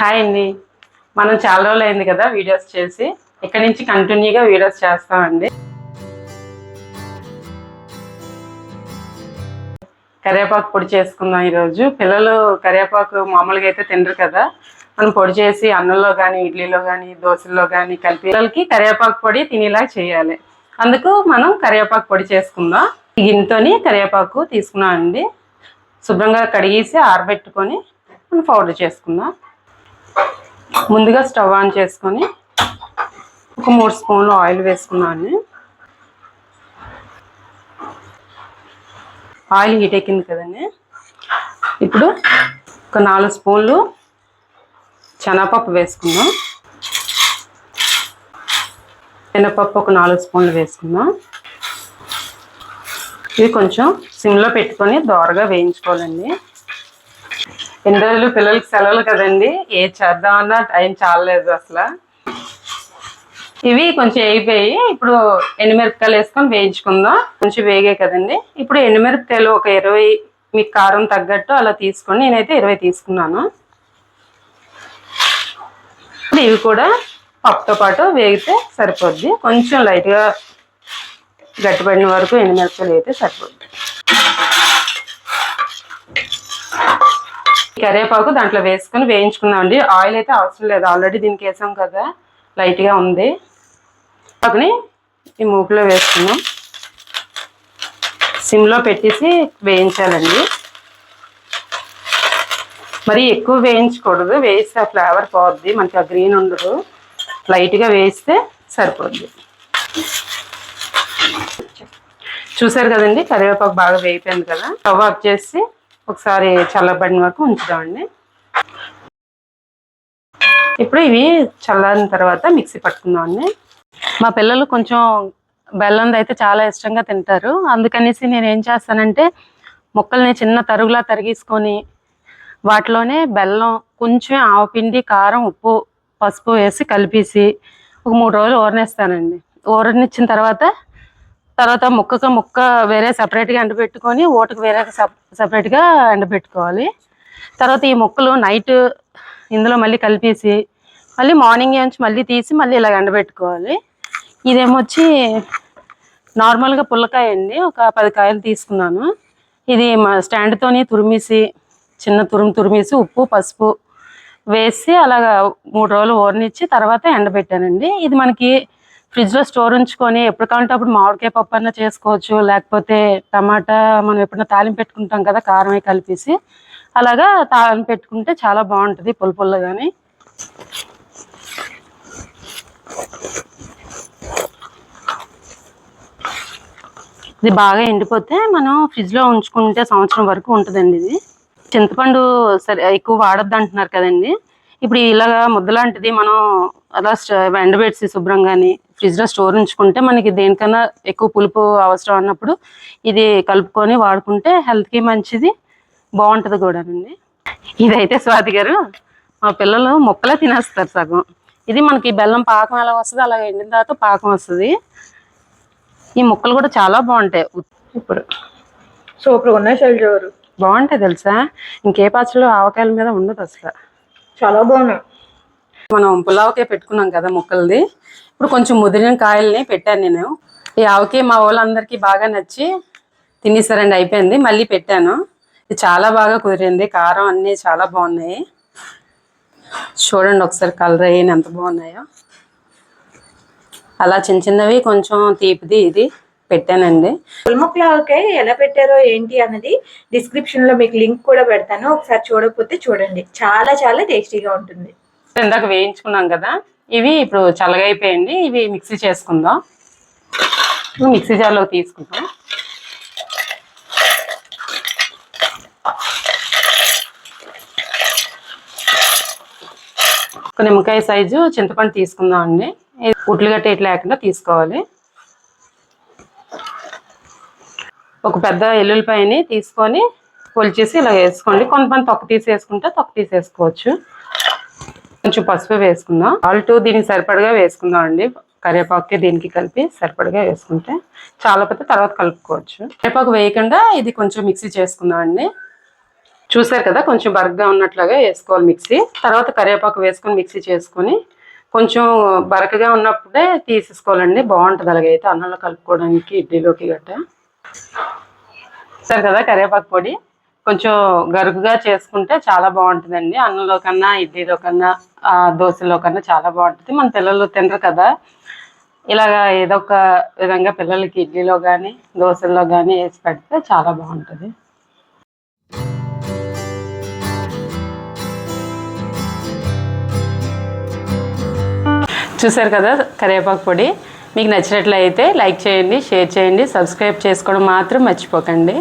Hi అండి. మనం చాలా రోజులు అయింది కదా వీడియోస్ చేసి. ఇక్కడ నుంచి కంటిన్యూగా వీడియోస్ చేస్తామండి. కరివేపాకు పొడి చేసుకుందాం ఈరోజు. పిల్లలు కరివేపాకు మామూలుగా అయితే తినరు కదా. మనం పొడి చేసి అన్నంలో కానీ ఇడ్లీలో కానీ దోశల్లో కానీ కలిపి పిల్లలకి కరివేపాకు పొడి తినేలా చేయాలి. అందుకు మనం కరివేపాకు పొడి చేసుకుందాం. గిన్నెతోని కరివేపాకు తీసుకున్నామండి. శుభ్రంగా కడిగేసి ఆరబెట్టుకొని మనం పౌడర్ చేసుకుందాం. ముందుగా స్టవ్ ఆన్ చేసుకొని ఒక మూడు స్పూన్లు ఆయిల్ వేసుకున్నాను. ఆయిల్ హీట్ ఎక్కింది కదండి. ఇప్పుడు ఒక నాలుగు స్పూన్లు శనగపప్పు వేసుకుందాం. శనగపప్పు ఒక నాలుగు స్పూన్లు వేసుకుందాం. ఇది కొంచెం సిమ్లో పెట్టుకొని దోరగా వేయించుకోవాలండి. ఎన్ని రోజులు పిల్లలకి సెలవులు కదండి. ఏ చేద్దామన్నా టైం చాలలేదు అసలు. ఇవి కొంచెం వేగిపోయి ఇప్పుడు ఎండుమిరపకాయలు వేసుకొని వేయించుకుందాం. కొంచెం వేగే కదండి. ఇప్పుడు ఎండుమిరపకాయలు ఒక ఇరవై మీకు కారం తగ్గట్టు అలా తీసుకొని నేనైతే ఇరవై తీసుకున్నాను. ఇప్పుడు ఇవి కూడా పప్పుతో పాటు వేగితే సరిపోద్ది. కొంచెం లైట్గా గట్టిపడిన వరకు ఎండుమిరపకాయలు అయితే సరిపోద్ది. కరివేపాకు దాంట్లో వేసుకొని వేయించుకుందామండి ఆయిల్ అయితే అవసరం లేదు. ఆల్రెడీ దీనికి వేసాం కదా లైట్గా ఉంది. పక్కని ఈ మూకులో వేసుకున్నాం. సిమ్లో పెట్టేసి వేయించాలండి. మరి ఎక్కువ వేయించకూడదు. వేస్తే ఆ ఫ్లేవర్ పోద్ది. మనకి ఆ గ్రీన్ ఉండదు. లైట్గా వేస్తే సరిపోద్ది. చూసారు కదండి? కరివేపాకు బాగా వేయిపోయింది కదా. స్టవ్ ఆఫ్ చేసి ఒకసారి చల్లబడిన వరకు ఉంచుదామండి. ఇప్పుడు ఇవి చల్లారిన తర్వాత మిక్సీ పట్టుకుందామండి. మా పిల్లలు కొంచెం బెల్లంది అయితే చాలా ఇష్టంగా తింటారు. అందుకనేసి నేను ఏం చేస్తానంటే మొక్కల్ని చిన్న తరుగులా తరిగేసుకొని వాటిలోనే బెల్లం కొంచెం ఆవపిండి కారం ఉప్పు పసుపు వేసి కలిపేసి ఒక మూడు రోజులు ఊరనేస్తానండి ఊరనిచ్చిన తర్వాత తర్వాత ముక్కకు ముక్క వేరే సపరేట్గా ఎండబెట్టుకొని ఓటకు వేరే సపరేట్గా ఎండబెట్టుకోవాలి తర్వాత ఈ ముక్కలు నైట్ ఇందులో మళ్ళీ కలిపేసి మళ్ళీ మార్నింగ్ నుంచి మళ్ళీ తీసి మళ్ళీ ఇలా ఎండబెట్టుకోవాలి ఇదేమొచ్చి నార్మల్గా పుల్లకాయ అండి ఒక పది కాయలు తీసుకున్నాను. ఇది మా స్టాండ్తోని తురిమేసి చిన్న తురుము తురిమేసి ఉప్పు పసుపు వేసి అలాగా మూడు రోజులు ఊరనిచ్చి తర్వాత ఎండబెట్టానండి ఇది మనకి ఫ్రిడ్జ్లో స్టోర్ ఉంచుకొని ఎప్పుడు కావాలంటే అప్పుడు మామిడికాయ పప్పు అన్న చేసుకోవచ్చు లేకపోతే టమాటా మనం ఎప్పుడైనా తాలింపు పెట్టుకుంటాం కదా కారం కలిపేసి. అలాగా తాలింపు పెట్టుకుంటే చాలా బాగుంటుంది పుల్ల కానీ ఇది బాగా ఎండిపోతే మనం ఫ్రిడ్జ్లో ఉంచుకుంటే సంవత్సరం వరకు ఉంటుందండి ఇది. చింతపండు సరే ఎక్కువ వాడొద్దు అంటున్నారు కదండి. ఇప్పుడు ఇలాగా ముద్దలాంటిది మనం అలా ఎండబెట్టి శుభ్రంగాని ఫ్రిడ్జ్లో స్టోర్ ఉంచుకుంటే మనకి దేనికన్నా ఎక్కువ పులుపు అవసరం అన్నప్పుడు ఇది కలుపుకొని వాడుకుంటే హెల్త్కి మంచిది బాగుంటుంది కూడానండి. ఇదైతే స్వాతి గారు మా పిల్లలు ముక్కలే తినేస్తారు సగం. ఇది మనకి బెల్లం పాకం ఎలా వస్తుంది అలా ఎండిన తర్వాత పాకం వస్తుంది. ఈ ముక్కలు కూడా చాలా బాగుంటాయి. ఇప్పుడు సూపర్ ఉన్నాయి శైలజ బాగుంటాయి తెలుసా? ఇంకే పచ్చళ్ళు ఆవకాయల మీద ఉండదు అసలు. చాలా బాగున్నాయి. మనం పులావకే పెట్టుకున్నాం కదా ముక్కలది. ఇప్పుడు కొంచెం ముదిరిన కాయల్ని పెట్టాను నేను. ఈ ఆవకాయ మా వాళ్ళందరికీ బాగా నచ్చి తినేసారండి అయిపోయింది. మళ్ళీ పెట్టాను. ఇది చాలా బాగా కుదిరింది. కారం అన్నీ చాలా బాగున్నాయి. చూడండి ఒకసారి కలర్ అయ్యి ఎంత బాగున్నాయో. అలా చిన్న చిన్నవి కొంచెం తీపిది ఇది పెట్టానండి. పుల్మొక్కలకే ఎలా పెట్టారో ఏంటి అన్నది డిస్క్రిప్షన్లో మీకు లింక్ కూడా పెడతాను. ఒకసారి చూడకపోతే చూడండి. చాలా చాలా టేస్టీగా ఉంటుంది. ఇందాక వేయించుకున్నాం కదా ఇవి ఇప్పుడు చల్లగా అయిపోయింది ఇవి మిక్సీ చేసుకుందాం. మిక్సీ జార్లో తీసుకుందాం ఒక నిమ్మకాయ సైజు చింతపండు తీసుకుందాం అండి. ఉట్లుగట్ట ఇట్లా లేకుండా తీసుకోవాలి. ఒక పెద్ద ఎల్లుల్లిపాయని తీసుకొని పొలిచేసి ఇలా వేసుకోండి. కొంతమంది తొక్క తీసేసుకుంటే తొక్క తీసేసుకోవచ్చు. కొంచెం పసుపు వేసుకుందాం? ఆల్టు దీనికి సరిపడగా వేసుకుందాం అండి. కరివేపాకు దీనికి కలిపి సరిపడగా వేసుకుంటే చాలా పెద్ద తర్వాత కలుపుకోవచ్చు. కరివేపాకు వేయకుండా ఇది కొంచెం మిక్సీ చేసుకుందాం అండి. చూసారు కదా కొంచెం బరగ్గా ఉన్నట్లుగా వేసుకోవాలి మిక్సీ. తర్వాత కరివేపాకు వేసుకొని మిక్సీ చేసుకొని కొంచెం బరకగా ఉన్నప్పుడే తీసేసుకోవాలండి. బాగుంటుంది అలాగైతే అన్నంలో కలుపుకోవడానికి ఇడ్లీలోకి గట్ట సరే కదా కరివేపాకు పొడి. కొంచెం గరుకుగా చేసుకుంటే చాలా బాగుంటుందండి. అన్నంలో కన్నా ఇడ్లీలో కన్నా ఆ, దోశలో కన్నా చాలా బాగుంటుంది. మన పిల్లలు తినరు కదా. ఇలాగా ఏదో ఒక విధంగా పిల్లలకి ఇడ్లీలో కానీ దోశల్లో కానీ వేసి పెడితే చాలా బాగుంటుంది. చూసారు కదా కరివేపాకు పొడి? మీకు నచ్చినట్లయితే లైక్ చేయండి షేర్ చేయండి సబ్స్క్రైబ్ చేసుకోవడం మాత్రం మర్చిపోకండి.